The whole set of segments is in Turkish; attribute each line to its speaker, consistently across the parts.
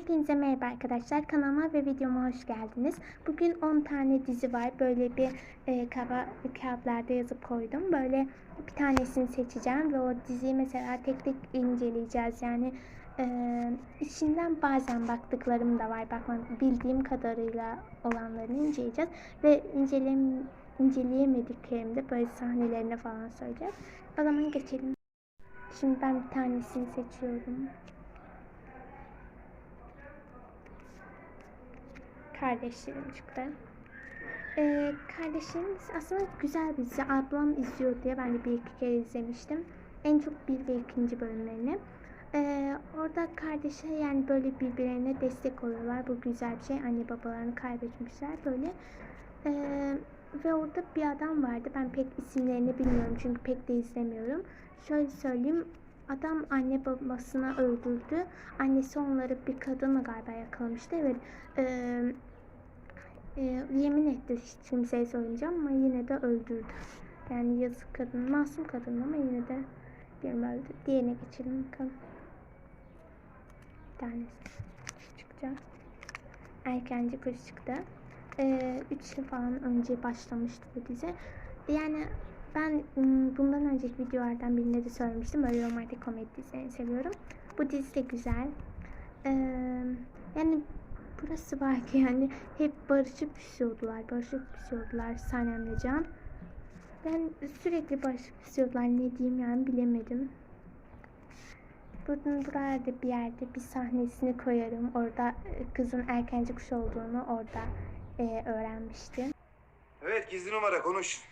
Speaker 1: Hepinize merhaba arkadaşlar. Kanalıma ve videoma hoş geldiniz. Bugün 10 tane dizi var. Böyle bir e, kaba, kağıtlarda yazıp koydum. Böyle bir tanesini seçeceğim ve o diziyi mesela tek tek inceleyeceğiz. Yani e, içinden bazen baktıklarım da var. Bakmam bildiğim kadarıyla olanlarını inceleyeceğiz. Ve incelem, inceleyemediklerimde böyle sahnelerine falan söyleyeceğiz. O zaman geçelim. Şimdi ben bir tanesini seçiyorum. Kardeşlerim çıktı. Ee, kardeşlerimiz aslında güzel bir dizi. Ablam izliyor diye ben de bir iki kere izlemiştim. En çok bir ve ikinci bölümlerini. Ee, orada kardeşe yani böyle birbirlerine destek oluyorlar. Bu güzel bir şey. Anne babalarını kaybetmişler böyle. Ee, ve orada bir adam vardı. Ben pek isimlerini bilmiyorum çünkü pek de izlemiyorum. Şöyle söyleyeyim. Adam anne babasını öldürdü. Annesi onları bir kadınla galiba yakalamıştı. Evet. Ee, e, yemin etti hiç kimseye söylemeyeceğim ama yine de öldürdü. Yani yazık kadın, masum kadın ama yine de diyelim öldü. Diğerine geçelim bakalım. Bir tanesi çıkacak. Erkenci kuş çıktı. 3 ee, yıl falan önce başlamıştı bu dizi. Yani ben bundan önceki videolardan birinde de söylemiştim. Böyle romantik komedi dizilerini seviyorum. Bu dizi de güzel. Ee, yani burası var ki yani hep barışıp pişiyordular. Barışıp pişiyordular Sanem'le Can. Ben sürekli barışıp pişiyordular. Ne diyeyim yani bilemedim. Buradan buralarda bir yerde bir sahnesini koyarım. Orada e, kızın erkenci kuş olduğunu orada e, öğrenmiştim.
Speaker 2: Evet gizli numara konuş.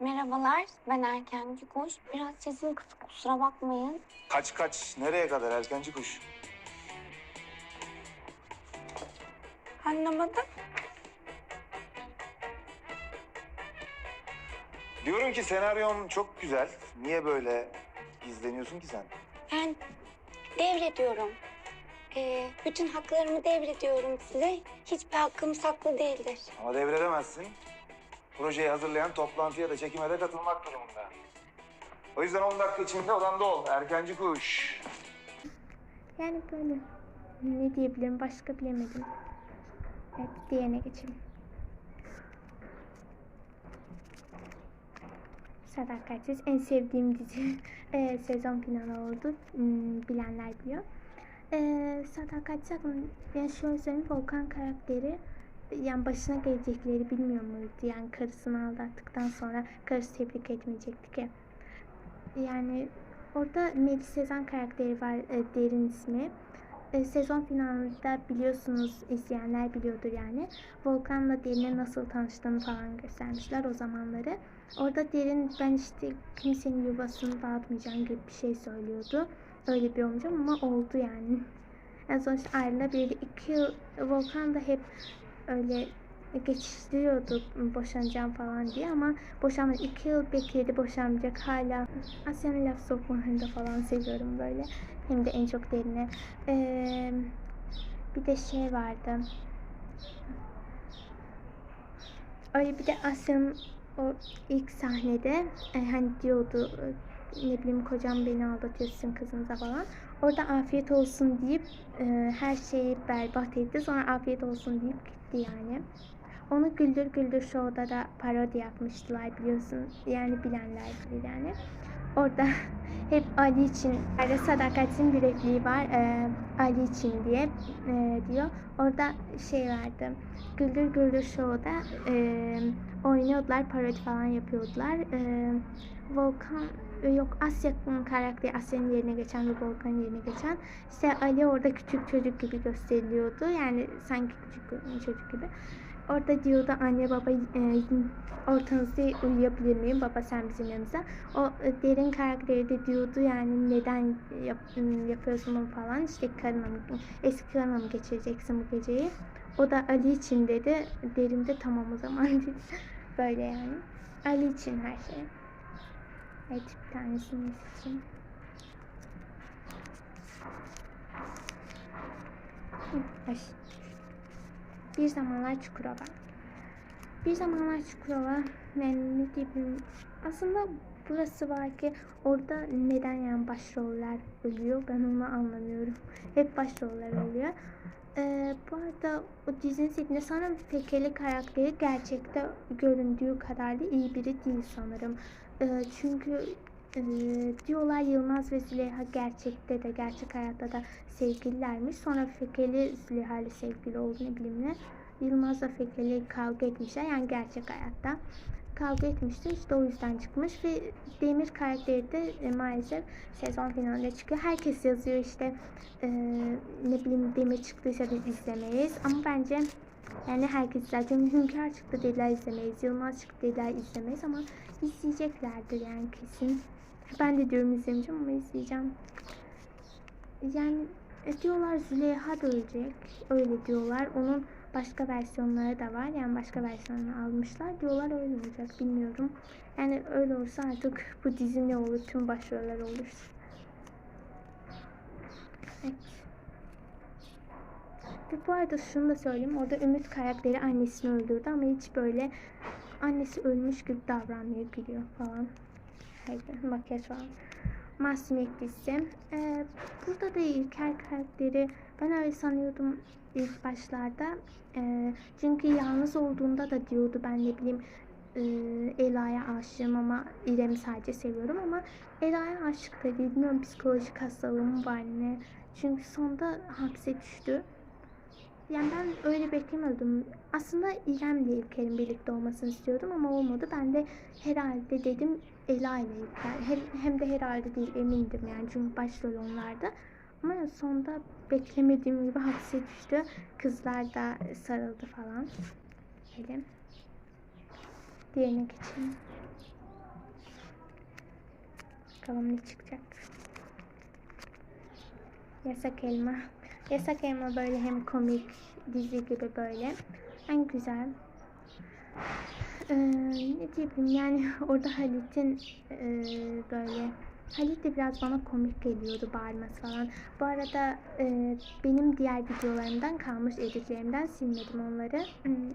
Speaker 3: Merhabalar, ben Erkenci Kuş. Biraz sesim kısık, kusura bakmayın.
Speaker 2: Kaç kaç nereye kadar erkenci kuş?
Speaker 3: Anlamadım.
Speaker 2: Diyorum ki senaryon çok güzel. Niye böyle gizleniyorsun ki sen?
Speaker 3: Ben devrediyorum. Ee, bütün haklarımı devrediyorum size. Hiçbir hakkım saklı değildir.
Speaker 2: Ama devredemezsin. Projeyi hazırlayan toplantıya da çekime de katılmak durumunda. O yüzden 10 dakika içinde odanda ol. Erkenci kuş.
Speaker 1: Yani böyle ne diyebilirim başka bilemedim. Evet diğerine geçelim. Sadakatsiz en sevdiğim dizi e, sezon finali oldu. Hmm, bilenler biliyor. E, Sadakatsiz hakkında yani şöyle söyleyeyim Volkan karakteri yani başına gelecekleri bilmiyor muydu? Yani karısını aldattıktan sonra karısı tebrik etmeyecekti ki. Yani orada Melis Sezen karakteri var e, derin ismi. E, sezon finalinde biliyorsunuz izleyenler biliyordur yani. Volkan'la Derin'e nasıl tanıştığını falan göstermişler o zamanları. Orada Derin ben işte kimsenin yuvasını dağıtmayacağım gibi bir şey söylüyordu. Öyle bir olmayacağım ama oldu yani. En son işte ayrılabilirdi. İki yıl Volkan da hep öyle geçiştiriyordu boşanacağım falan diye ama boşanmadı. iki yıl bekledi boşanmayacak hala. Asya'nın laf sokmalarını da falan seviyorum böyle. Hem de en çok derine. Ee, bir de şey vardı. Öyle bir de Asya'nın o ilk sahnede e, hani diyordu e, ne bileyim kocam beni aldatıyor sizin kızınıza falan. Orada afiyet olsun deyip e, her şeyi berbat etti. Sonra afiyet olsun deyip gitti yani. Onu Güldür Güldür Show'da da parodi yapmıştılar biliyorsun. Yani bilenler bilir yani. Orada hep Ali için, yani Sadakat'in bir repliği var. E, Ali için diye e, diyor. Orada şey vardı. Güldür Güldür Show'da e, oynuyordular, parodi falan yapıyordular. E, Volkan yok Asya'nın karakteri Asya'nın yerine geçen ve Volkan'ın yerine geçen işte Ali orada küçük çocuk gibi gösteriliyordu yani sanki küçük çocuk gibi orada diyordu anne baba e, ortanızda uyuyabilir miyim? Baba sen bizim yanımıza o e, derin karakteri de diyordu yani neden yap, yapıyorsun bunu? falan. İşte karına mı, eski karına mı geçireceksin bu geceyi? O da Ali için dedi. Derin de tamam o zaman dedi. Böyle yani. Ali için her şey. Evet bir tanesini seçeyim. Ay. Bir zamanlar Çukurova. Bir zamanlar Çukurova. Yani ne diyeyim. Aslında burası var ki orada neden yani başroller ölüyor ben onu anlamıyorum. Hep başroller oluyor. Ee, bu arada o dizinin setinde sanırım Fekeli karakteri gerçekte göründüğü kadar da iyi biri değil sanırım. Ee, çünkü e, diyorlar Yılmaz ve Züleyha gerçekte de gerçek hayatta da sevgililermiş. Sonra Fekeli Züleyha ile sevgili oldu ne bileyim ne. Yılmaz'la Fekeli kavga etmişler yani gerçek hayatta kavga etmişler işte o yüzden çıkmış ve Demir karakteri de e, maalesef sezon finalinde çıkıyor. Herkes yazıyor işte e, ne bileyim Demir çıktıysa biz izlemeyiz ama bence yani herkes izler. Çünkü Hünkar çıktı dediler izlemeyiz. Yılmaz çıktı dediler izlemeyiz ama izleyeceklerdir yani kesin. Ben de diyorum izlemeyeceğim ama izleyeceğim. Yani diyorlar Züleyha da ölecek. Öyle diyorlar. Onun başka versiyonları da var. Yani başka versiyonunu almışlar. Diyorlar öyle olacak. Bilmiyorum. Yani öyle olursa artık bu dizi ne olur? Tüm başroller olur. Evet. Ve bu arada şunu da söyleyeyim. Orada Ümit karakteri annesini öldürdü ama hiç böyle annesi ölmüş gibi davranmıyor, gülüyor falan. Haydi, makyaj falan. Masumiyet dizisi. Ee, burada da İlker karakteri ben öyle sanıyordum ilk başlarda. Ee, çünkü yalnız olduğunda da diyordu ben ne bileyim e, Ela'ya aşığım ama İrem'i sadece seviyorum ama Ela'ya aşık da. Bilmiyorum psikolojik hastalığım var ne. Çünkü sonda hapse düştü. Yani ben öyle beklemiyordum. Aslında İrem ile İlker'in birlikte olmasını istiyordum ama olmadı. Ben de herhalde dedim Ela ile İlker. Hem, de herhalde değil emindim yani çünkü başrol onlardı. Ama sonda beklemediğim gibi hapse düştü. Kızlar da sarıldı falan. Öyle. Diğerine geçelim. Bakalım ne çıkacak. Yasak Elma. Yasak Elma böyle hem komik dizi gibi böyle. En güzel. Ee, ne diyebilirim yani orada Halit'in e, böyle Halit de biraz bana komik geliyordu bağırması falan. Bu arada e, benim diğer videolarımdan kalmış editlerimden silmedim onları. Hmm,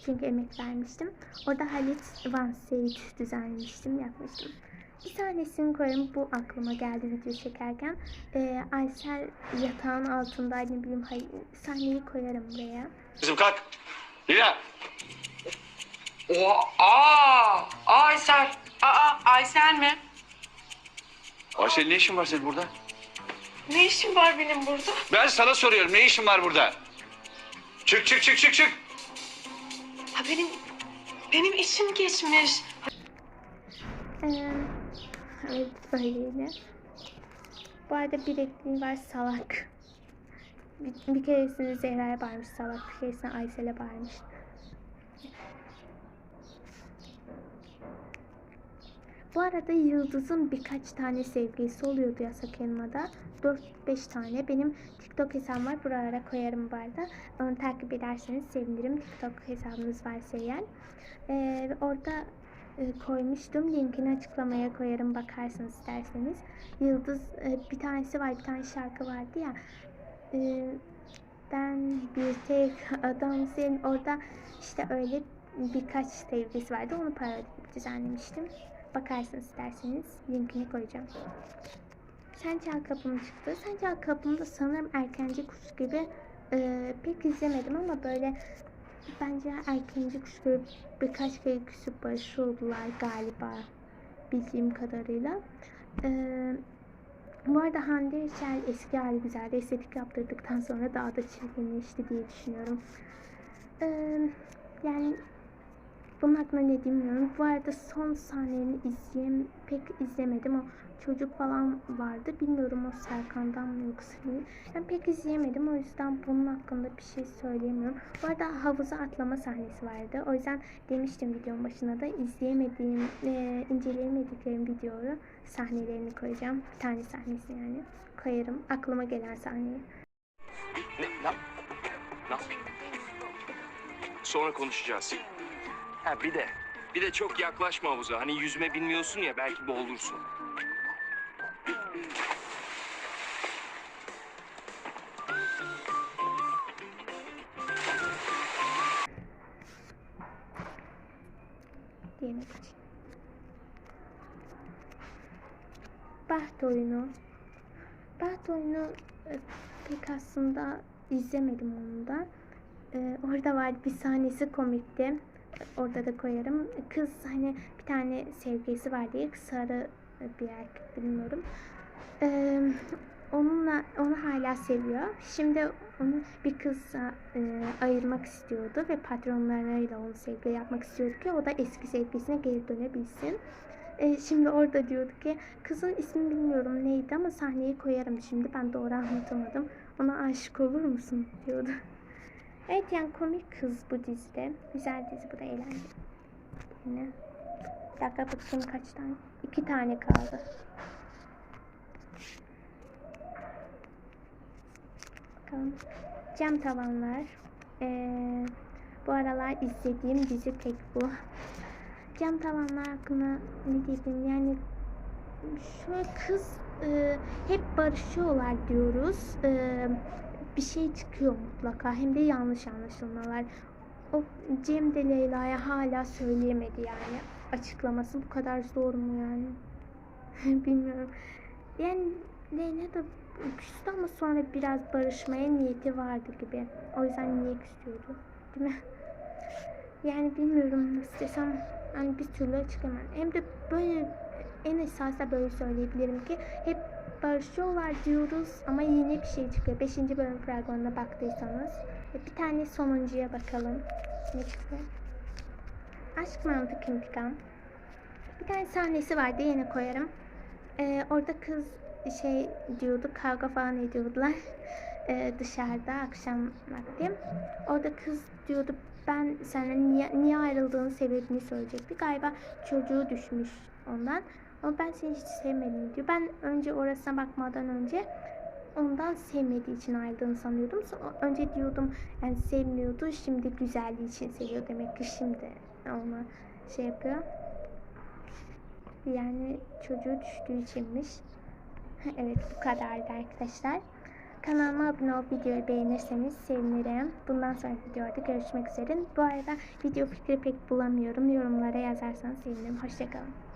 Speaker 1: Çünkü emek vermiştim. Orada Halit Van Sage düzenlemiştim, yapmıştım. Bir tanesini koyarım. Bu aklıma geldi video çekerken. E, Aysel yatağın altındaydı ne bileyim hayır, sahneyi koyarım buraya.
Speaker 4: Kızım kalk. Lina.
Speaker 5: O aa Aysel. Aa Aysel mi?
Speaker 4: Ayşe ne işin var senin burada?
Speaker 5: Ne işin var benim burada?
Speaker 4: Ben sana soruyorum ne işin var burada? Çık çık çık çık çık.
Speaker 5: Ha benim benim işim geçmiş.
Speaker 1: Ee, evet böyleydi. Bu arada bir ekliği var salak. Bir, bir keresinde Zehra'ya bağırmış salak. Bir keresinde Aysel'e bağırmış. Bu arada Yıldız'ın birkaç tane sevgilisi oluyordu Yasak Elma'da. 4-5 tane. Benim TikTok hesabım var. Buralara koyarım bu arada. Onu takip ederseniz sevinirim. TikTok hesabınız varsa eğer. Ee, orada koymuştum. Linkini açıklamaya koyarım bakarsınız isterseniz. Yıldız e, bir tanesi var. Bir tane şarkı vardı ya. E, ben bir tek adam senin orada işte öyle birkaç sevgilisi vardı. Onu parodi düzenlemiştim. Bakarsınız isterseniz linkini koyacağım. Sen Çal Kapım çıktı. Sen Çal Kapım'da sanırım erkenci kuş gibi e, pek izlemedim ama böyle bence erkenci kuş gibi birkaç kere küsüp barışıyor oldular galiba bildiğim kadarıyla. E, bu arada Hande Erçel eski hali güzeldi. Estetik yaptırdıktan sonra daha da çirkinleşti diye düşünüyorum. E, yani bunun hakkında ne bilmiyorum. Bu arada son sahnelerini izleyem pek izlemedim. O çocuk falan vardı. Bilmiyorum o Serkan'dan mı yoksa değil. Ben pek izleyemedim. O yüzden bunun hakkında bir şey söyleyemiyorum. Bu arada havuza atlama sahnesi vardı. O yüzden demiştim videonun başına da izleyemediğim, e, inceleyemediklerim videoyu sahnelerini koyacağım. Bir tane sahnesi yani. Koyarım. Aklıma gelen sahneyi.
Speaker 4: Ne, ne, ne? Sonra konuşacağız. Ha bir de, bir de çok yaklaşma havuza. Hani yüzme bilmiyorsun ya belki boğulursun.
Speaker 1: Diğerine geçeyim. Baht oyunu. Baht oyunu e, pek aslında izlemedim onu da. E, orada vardı bir sahnesi komikti. Orada da koyarım. Kız hani bir tane sevgilisi var diye sarı bir erkek bilmiyorum. E, onunla onu hala seviyor. Şimdi onu bir kızla e, ayırmak istiyordu ve patronlarıyla onu sevgili yapmak istiyordu ki o da eski sevgilisine geri dönebilsin. E, şimdi orada diyordu ki kızın ismini bilmiyorum neydi ama sahneyi koyarım şimdi ben doğru anlatamadım. Ona aşık olur musun diyordu. Evet yani komik kız bu dizide. Güzel dizi bu da eğlenceli. Yine. Bir dakika bakayım kaç tane. İki tane kaldı. Bakalım. Cam tavanlar. Ee, bu aralar izlediğim dizi tek bu. Cam tavanlar hakkında ne diyeyim yani şöyle kız e, hep barışıyorlar diyoruz. E, bir şey çıkıyor mutlaka hem de yanlış anlaşılmalar. O Cem de Leyla'ya hala söyleyemedi yani açıklaması bu kadar zor mu yani? Bilmiyorum. Yani Leyla da küstü ama sonra biraz barışmaya niyeti vardı gibi. O yüzden niye küsüyordu? Değil mi? Yani bilmiyorum nasıl desem yani bir türlü açıklamam. Hem de böyle en esasında böyle söyleyebilirim ki hep barışıyorlar diyoruz ama yine bir şey çıkıyor. Beşinci bölüm fragmanına baktıysanız. Bir tane sonuncuya bakalım. Ne çıktı? Aşk mantık intikam. Bir tane sahnesi vardı yine koyarım. Ee, orada kız şey diyordu kavga falan ediyordular ee, dışarıda akşam vakti. Orada kız diyordu ben senden niye, niye ayrıldığını sebebini söyleyecekti. Galiba çocuğu düşmüş ondan. Ama ben seni hiç sevmedim diyor. Ben önce orasına bakmadan önce ondan sevmediği için ayrıldığını sanıyordum. Sonra önce diyordum yani sevmiyordu. Şimdi güzelliği için seviyor demek ki şimdi ona şey yapıyor. Yani çocuğu düştüğü içinmiş. evet bu kadardı arkadaşlar. Kanalıma abone olup videoyu beğenirseniz sevinirim. Bundan sonraki videoda görüşmek üzere. Bu arada video fikri pek bulamıyorum. Yorumlara yazarsanız sevinirim. Hoşçakalın.